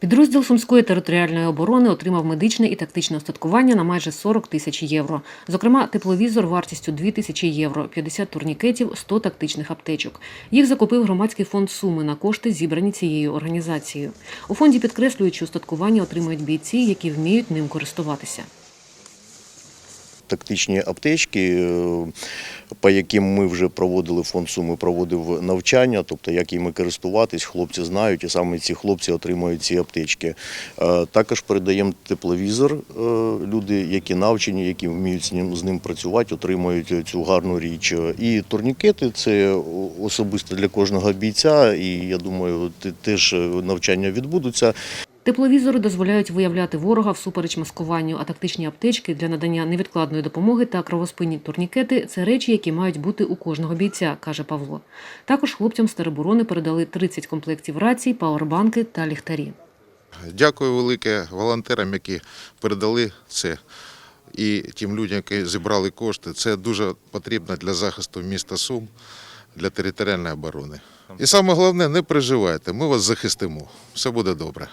Підрозділ Сумської територіальної оборони отримав медичне і тактичне остаткування на майже 40 тисяч євро. Зокрема, тепловізор вартістю 2 тисячі євро, 50 турнікетів, 100 тактичних аптечок. Їх закупив громадський фонд Суми на кошти, зібрані цією організацією. У фонді підкреслюють, що остаткування отримують бійці, які вміють ним користуватися. Тактичні аптечки, е, по яким ми вже проводили фонд Суми, проводив навчання, тобто як їми користуватись, хлопці знають, і саме ці хлопці отримують ці аптечки. Е, Також передаємо тепловізор. е, Люди, які навчені, які вміють з ним працювати, отримують цю гарну річ. І турнікети це особисто для кожного бійця. І я думаю, теж навчання відбудуться. Тепловізори дозволяють виявляти ворога всупереч маскуванню, а тактичні аптечки для надання невідкладної допомоги та кровоспинні турнікети це речі, які мають бути у кожного бійця, каже Павло. Також хлопцям з тероборони передали 30 комплектів рацій, пауербанки та ліхтарі. Дякую велике волонтерам, які передали це. І тим людям, які зібрали кошти. Це дуже потрібно для захисту міста Сум, для територіальної оборони. І саме головне, не переживайте, ми вас захистимо. Все буде добре.